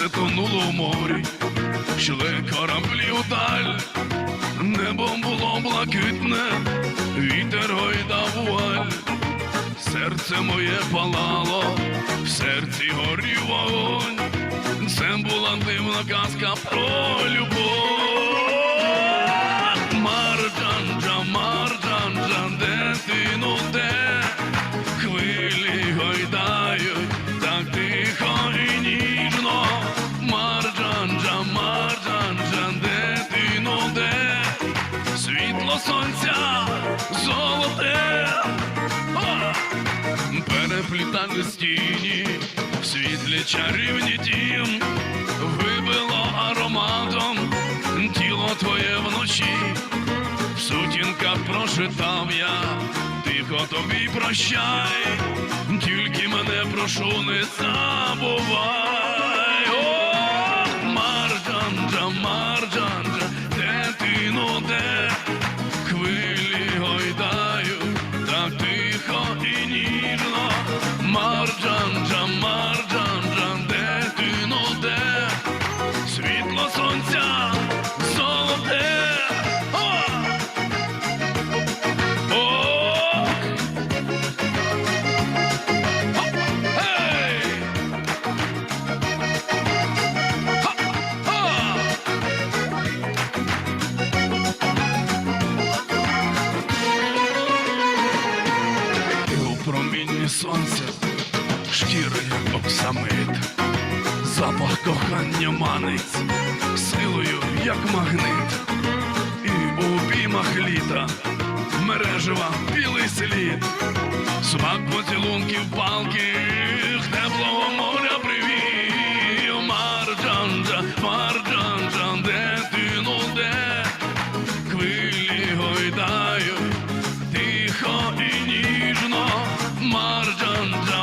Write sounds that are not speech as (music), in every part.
затонуло в морі, йшли кораблі удаль, небо було блакитне, вітер гойдав вуаль. Серце моє палало, в серці горів вогонь. Це була дивна казка про любов. Золоте. Переплітали стіні, в світлі чарівні дім, вибило ароматом тіло твоє вночі, в сутінках прошитав я, тихо тобі прощай, тільки мене прошу, не забувай. О, Марджанджа, Марджанджа, оксамит, запах кохання манить, силою, як магнит, і у обіймах літа мережева білий слід, смак поцілунків палких, теплого моря привів, марджанджа, марджанджа, де ти, ну де? хвилі гойдають, тихо і ніжно, марджанджа,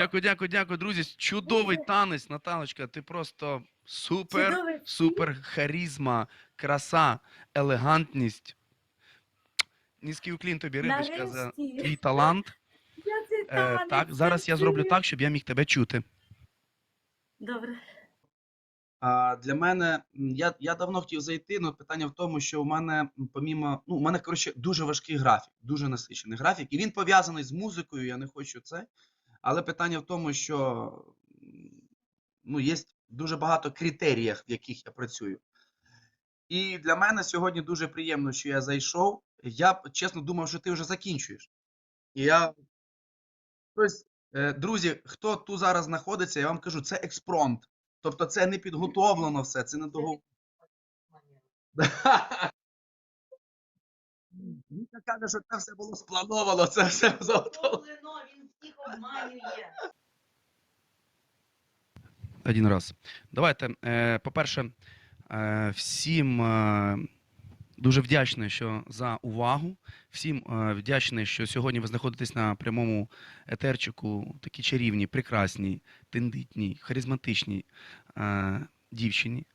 Дякую, дякую, дякую, друзі. Чудовий танець, Наталочка. Ти просто супер, Чудовий. супер харізма, краса, елегантність. Низький уклін тобі, рибочка, за Нарешті. твій талант. Я цей Е, танець так, зараз я зроблю так, щоб я міг тебе чути. Добре. А для мене м, я, я давно хотів зайти, але питання в тому, що у мене м, помімо, ну, у мене коротше дуже важкий графік, дуже насичений графік, і він пов'язаний з музикою. Я не хочу це. Але питання в тому, що ну, є дуже багато критеріїв, в яких я працюю. І для мене сьогодні дуже приємно, що я зайшов. Я чесно думав, що ти вже закінчуєш. І я. Тобто, друзі, хто тут зараз знаходиться, я вам кажу, це експромт. Тобто це не підготовлено все, це не того. Віка (laughs) каже, що це все було сплановано, це все заготовлено. Всіх обманює. Один раз. Давайте, е, по-перше, е, всім е, дуже вдячний що за увагу. Всім вдячний, що сьогодні ви знаходитесь на прямому етерчику, такі чарівні, прекрасній, тендитній, харизматичній е, дівчині.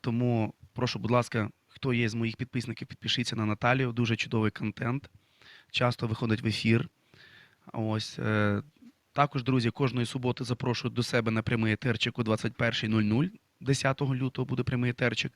Тому прошу, будь ласка, хто є з моїх підписників, підпишіться на Наталію. Дуже чудовий контент. Часто виходить в ефір. Ось. Е, також, друзі, кожної суботи запрошую до себе на прямий етерчик о 21.00. 10 лютого буде прямий етерчик.